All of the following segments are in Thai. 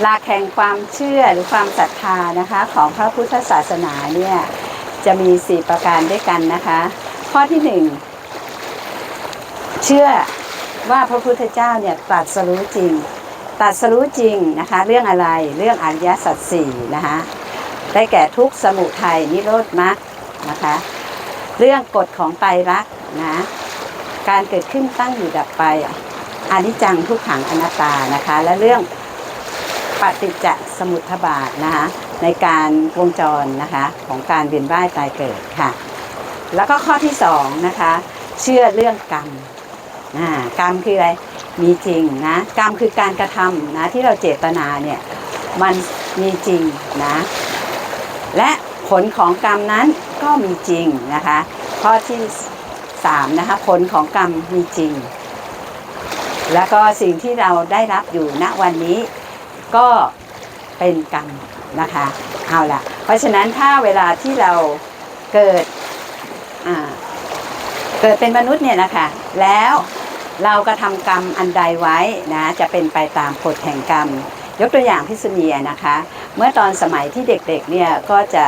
หลักแห่งความเชื่อหรือความศรัทธานะคะของพระพุทธศาสนาเนี่ยจะมี 4 ประการด้วยกันนะคะ ข้อที่หนึ่งเชื่อว่าพระพุทธเจ้าเนี่ยตรัสรู้จริงตรัสรู้จริงนะคะเรื่องอะไรเรื่องอริยสัจสี่นะคะได้แก่ทุกสมุทัยนิโรธมรรคนะคะเรื่องกฎของไตรลักษณ์นะการเกิดขึ้นตั้งอยู่ดับไปอนิจจังทุกขังอนัตตานะคะ และเรื่อง ปฏิจจสมุทบาทนะคะในการวงจรนะคะของการเวียนว่ายตายเกิดค่ะ แล้วก็ข้อที่สองนะคะเชื่อเรื่องกรรมอ่ากรรมคืออะไรมีจริงนะกรรมคือการกระทำนะที่เราเจตนาเนี่ยมันมีจริงนะและผลของกรรมนั้นก็มีจริงนะคะข้อที่สามนะคะผลของกรรมมีจริง แล้วก็สิ่งที่เราได้รับอยู่ณวันนี้ ก็เป็นกรรมนะคะเอาละเพราะฉะนั้นถ้าเวลาที่เราเกิดเกิดเป็นมนุษย์เนี่ยนะคะ แล้วเรากระทำกรรมอันใดไว้นะจะเป็นไปตามกฎแห่งกรรม ยกตัวอย่างพิษณีนะคะ เมื่อตอนสมัยที่เด็กๆเนี่ยก็จะ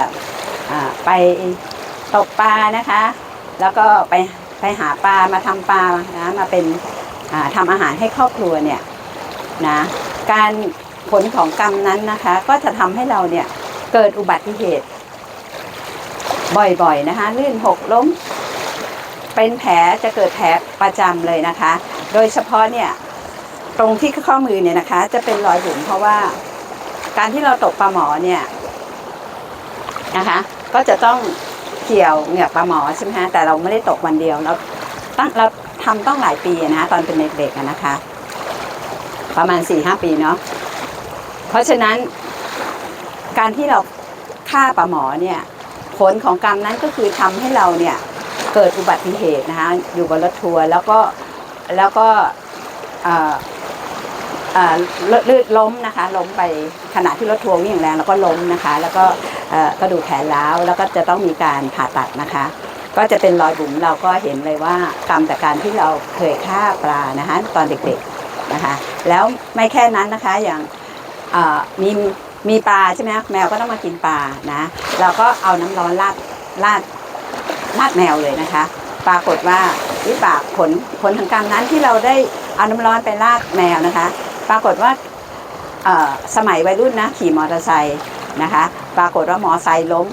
ไปตกปลานะคะ แล้วก็ไปไปหาปลามาทำปลานะมาเป็นทำอาหารให้ครอบครัวเนี่ยนะการ ผลของกรรมนั้นนะคะ ก็จะทำให้เราเนี่ยเกิดอุบัติเหตุ บ่อยๆนะคะลื่นหกล้ม เป็นแผลจะเกิดแผลประจำเลยนะคะ โดยเฉพาะเนี่ยตรงที่ข้อมือเนี่ยนะคะ จะเป็นรอยบุ๋มเพราะว่า การที่เราตกปลาหมอเนี่ยนะคะ ก็จะต้องเกี่ยวเหงือกปลาหมอใช่ไหมฮะแต่เราไม่ได้ตกวันเดียวเราตั้งเราทำต้องหลายปีนะตอนเป็นเด็กๆนะคะ ประมาณสี่ห้าปีเนาะ ราะฉะนั้น การที่เราฆ่าปลาหมอเนี่ยผลของกรรมนั้นก็คือทำให้เราเนี่ยเกิดอุบัติเหตุนะคะอยู่บนรถทัวร์แล้วก็แล้วก็ลื่นล้มนะคะล้มไปขณะที่รถทัวร์วิ่งแรงแล้วก็ล้มนะคะ แล้วก็กระดูกแขนร้าวแล้วก็จะต้องมีการผ่าตัดนะคะ ก็จะเป็นรอยบุ๋มเราก็เห็นเลยว่ากรรมจากการที่เราเคยฆ่าปลานะคะตอนเด็กๆนะคะ แล้วไม่แค่นั้นนะคะอย่าง มีมีปลาใช่ไหมแมวก็ต้องมากินปลานะเราก็เอาน้ำร้อนราดราดราดแมวเลยนะคะ ปรากฏว่าวิบากผลผลทางกรรนั้นที่เราได้เอาน้ำร้อนไปราดแมวนะคะ ปรากฏว่าสมัยวัยรุ่นนะขี่มอเตอร์ไซค์นะคะ ปรากฏว่ามอเตอร์ไซค์ล้ม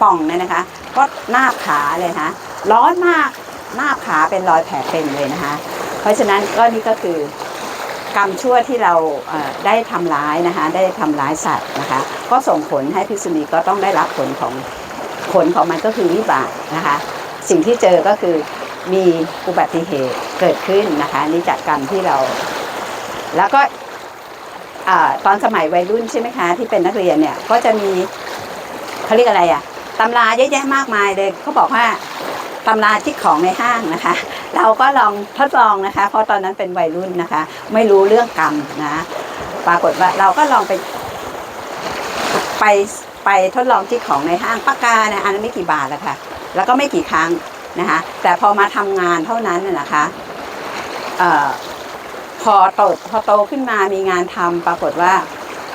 ป่องเลยนะคะ ก็หน้าขาเลยนะร้อนมากหน้าขาเป็นรอยแผลเป็นเลยนะคะ เพราะฉะนั้นก็นี่ก็คือ กรรมชั่วที่เราได้ทำร้ายนะคะ ได้ทำร้ายสัตว์นะคะ ก็ส่งผลให้พิษณุก็ต้องได้รับผลของผลของมันก็คือวิบากนะคะ สิ่งที่เจอก็คือมีอุบัติเหตุเกิดขึ้นนะคะนี่จากกรรมที่เรา แล้วก็ตอนสมัยวัยรุ่นใช่ไหมคะ ที่เป็นนักเรียนเนี่ยก็จะมีเขาเรียกอะไรอะตำราเยอะแยะมากมายเลยเขาบอกว่า ตำราที่ของในห้างนะคะ เราก็ลองทดลองนะคะ เพราะตอนนั้นเป็นวัยรุ่นนะคะ ไม่รู้เรื่องกรรมนะ ปรากฏว่าเราก็ลองไปไปไปทดลองที่ของในห้างปากกาเนี่ยอันนั้นไม่กี่บาทแล้วค่ะ แล้วก็ไม่กี่ครั้งนะคะ แต่พอมาทำงานเท่านั้นน่ะนะคะเอ่อพอโตพอโตขึ้นมามีงานทำปรากฏว่า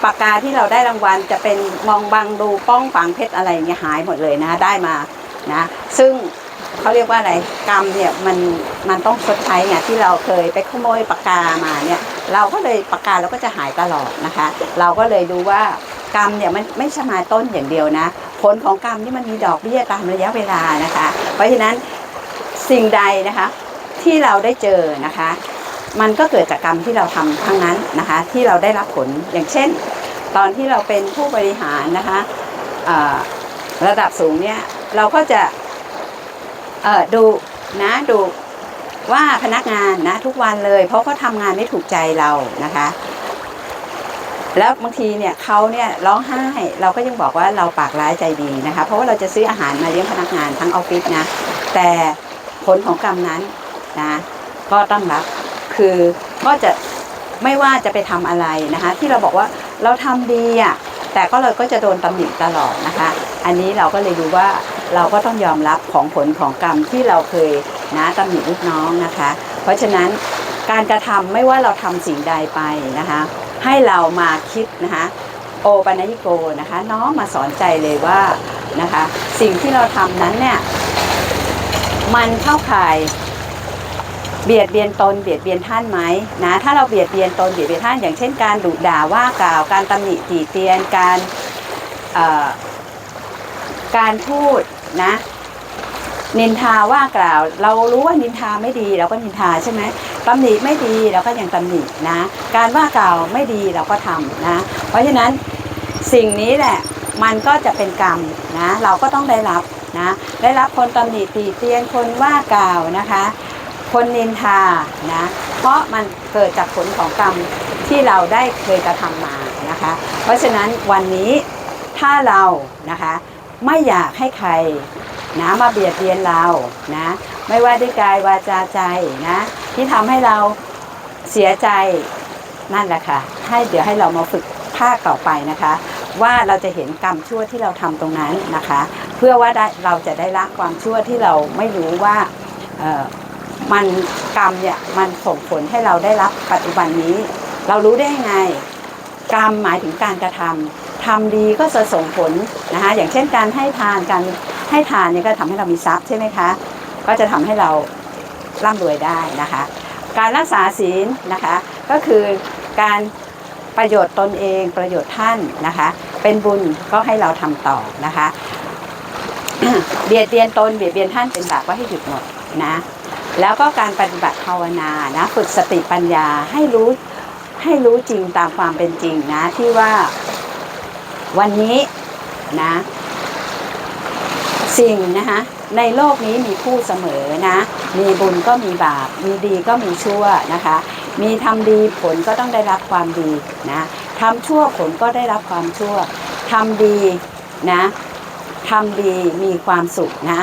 ปากกาที่เราได้รางวัลจะเป็นมองบังดูป้องฝังเพชรอะไรอย่างเงี้ยหายหมดเลยนะะได้มานะ ซึ่ง เขาเรียกว่าอะไรกรรมเนี่ยมันมันต้องชดใช้ไงที่เราเคยไปขโมยปากกามาเนี่ยเราก็เลยปากกาเราก็จะหายตลอดนะคะ เราก็เลยดูว่ากรรมเนี่ยมันไม่ใช่มาต้นอย่างเดียวนะ ผลของกรรมที่มันมีดอกเบี้ยตามระยะเวลานะคะ เพราะฉะนั้นสิ่งใดนะคะที่เราได้เจอนะคะ มันก็เกิดจากกรรมที่เราทำทั้งนั้นนะคะ ที่เราได้รับผลอย่างเช่น ตอนที่เราเป็นผู้บริหารนะคะระดับสูงเนี่ยเราก็จะ ออดูนะดูว่าพนักงานนะทุกวันเลย เพราะเขาทำงานไม่ถูกใจเรานะคะ แล้วบางทีเนี่ยเขาเนี่ยร้องไห้เราก็ยังบอกว่าเราปากร้ายใจดีนะคะ เพราะว่าเราจะซื้ออาหารมาเลี้ยงพนักงานทั้งออฟฟิศนะ แต่ผลของกรรมนั้นนะก็ต้องรับคือก็จะไม่ว่าจะไปทำอะไรนะคะ ที่เราบอกว่าเราทำดีอะแต่ก็เราก็จะโดนตำหนิตลอดนะคะ อันนี้เราก็เลยดูว่า เราก็ต้องยอมรับของผลของกรรมที่เราเคยนะตำหนิลูกน้องนะคะ เพราะฉะนั้นการกระทำไม่ว่าเราทำสิ่งใดไปนะคะ ให้เรามาคิดนะคะโอปัญญิโกนะคะ น้อมมาสอนใจเลยว่านะคะ สิ่งที่เราทำนั้นเนี่ยมันเข้าข่ายเบียดเบียนตนเบียดเบียนท่านไหมนะถ้าเราเบียดเบียนตนเบียดเบียนท่านอย่างเช่นการดุด่าว่ากล่าวการตำหนิตีเตียนการการพูด นะนินทาว่ากล่าว เรารู้ว่านินทาไม่ดีเราก็นินทาใช่ไหมตำหนิไม่ดีเราก็ยังตำหนินะ การว่ากล่าวไม่ดีเราก็ทำนะ เพราะฉะนั้นสิ่งนี้แหละมันก็จะเป็นกรรมนะเราก็ต้องได้รับนะได้รับคนตำหนิตีเตียนคนว่ากล่าวนะคะ คนนินทานะเพราะมันเกิดจากผลของกรรมที่เราได้เคยกระทำมานะคะ เพราะฉะนั้นวันนี้ถ้าเรานะคะ ไม่อยากให้ใครนะมาเบียดเบียนเรานะ ไม่ว่าด้วยกายวาจาใจนะ ที่ทำให้เราเสียใจนั่นแหละค่ะ ให้เดี๋ยวให้เรามาฝึกภาคต่อไปนะคะ ว่าเราจะเห็นกรรมชั่วที่เราทำตรงนั้นนะคะ เพื่อว่าได้เราจะได้ละความชั่วที่เราไม่รู้ว่าเออมันกรรมเนี่ยมันส่งผลให้เราได้รับปัจจุบันนี้ เรารู้ได้ยังไง กรรมหมายถึงการกระทำ ทำดีก็จะส่งผลนะคะอย่างเช่นการให้ทานการให้ทานเนี่ยก็ทำให้เรามีทรัพย์ใช่ไหมคะก็จะทำให้เราร่ำรวยได้นะคะ การรักษาศีลนะคะก็คือการประโยชน์ตนเองประโยชน์ท่านนะคะ เป็นบุญก็ให้เราทำต่อนะคะเบียดเบียนตนเบียดเบียนท่านเป็นบาปก็ให้หยุดหมดนะแล้วก็การปฏิบัติภาวนานะฝึกสติปัญญาให้รู้ให้รู้จริงตามความเป็นจริงนะที่ว่า วันนี้นะสิ่งนะคะในโลกนี้มีคู่เสมอนะ มีบุญก็มีบาป มีดีก็มีชั่วนะคะ มีทำดีผลก็ต้องได้รับความดีนะทำชั่วผลก็ได้รับความชั่วทำดีนะทำดีมีความสุขนะ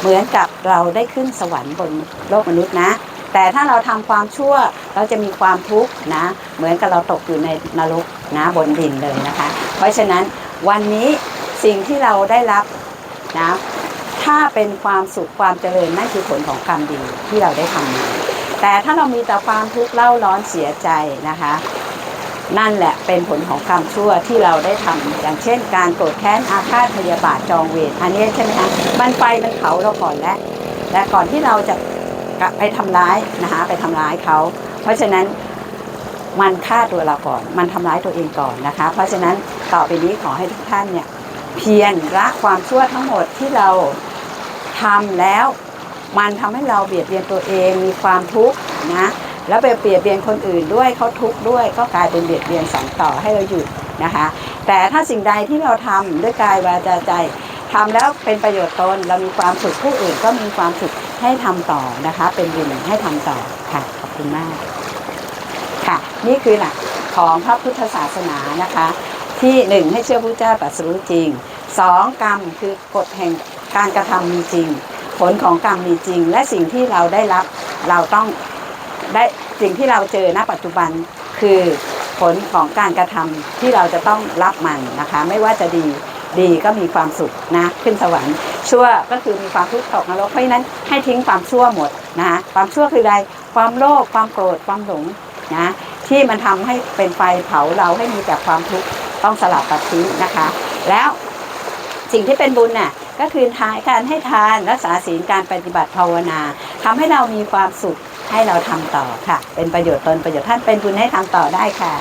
เหมือนกับเราได้ขึ้นสวรรค์บนโลกมนุษย์นะ แต่ถ้าเราทำความชั่วเราจะมีความทุกข์นะ เหมือนกับเราตกอยู่ในนรกนะบนดินเลยนะคะ เพราะฉะนั้นวันนี้สิ่งที่เราได้รับนะถ้าเป็นความสุขความเจริญนั่นคือผลของกรรมดีที่เราได้ทำมาแต่ถ้าเรามีแต่ความทุกข์เล่าร้อนเสียใจนะคะ นั่นแหละเป็นผลของกรรมชั่วที่เราได้ทำอย่างเช่น การโกรธแค้นอาฆาตพยาบาทจองเวรอันนี้ใช่ไหมคะมันไฟมันเผาเราก่อนแล้วและก่อนที่เราจะไปทำร้ายนะคะไปทำร้ายเขา เพราะฉะนั้น มันฆ่าตัวเราก่อน มันทำร้ายตัวเองก่อนนะคะ เพราะฉะนั้นต่อไปนี้ขอให้ทุกท่านเนี่ยเพียรละความชั่วทั้งหมดที่เราทำแล้ว มันทำให้เราเบียดเบียนตัวเองมีความทุกข์นะแล้วไปเบียดเบียนคนอื่นด้วยเขาทุกข์ด้วยก็กลายเป็นเบียดเบียนสองต่อให้เราหยุดนะคะ แต่ถ้าสิ่งใดที่เราทำด้วยกายวาจาใจทำแล้วเป็นประโยชน์ตนเรามีความสุขผู้อื่นก็มีความสุขให้ทำต่อนะคะ เป็นบุญให้ทำต่อค่ะขอบคุณมาก ค่ะ นี่คือหลักของพระพุทธศาสนานะคะ ที่หนึ่งให้เชื่อพระเจ้าตรัสรู้จริงสองกรรมคือกฎแห่งการกระทำมีจริง ผลของกรรมมีจริง และสิ่งที่เราได้รับเราต้องได้สิ่งที่เราเจอณปัจจุบันคือผลของการกระทำที่เราจะต้องรับมันนะคะ ไม่ว่าจะดีดีก็มีความสุขนะขึ้นสวรรค์ชั่วก็คือมีความทุกข์ตกนรกเพราะฉะนั้นให้ทิ้งความชั่วหมดนะคะความชั่วคืออะไรความโลภความโกรธความหลง นะที่มันทำให้เป็นไฟเผาเราให้มีแต่ความทุกข์ต้องสลับตัดทิ้งนะคะ แล้วสิ่งที่เป็นบุญน่ะก็คือทานการให้ทานรักษาศีลการปฏิบัติภาวนาทำให้เรามีความสุขให้เราทำต่อค่ะ เป็นประโยชน์ตนประโยชน์ท่านเป็นบุญให้ทำต่อได้ค่ะ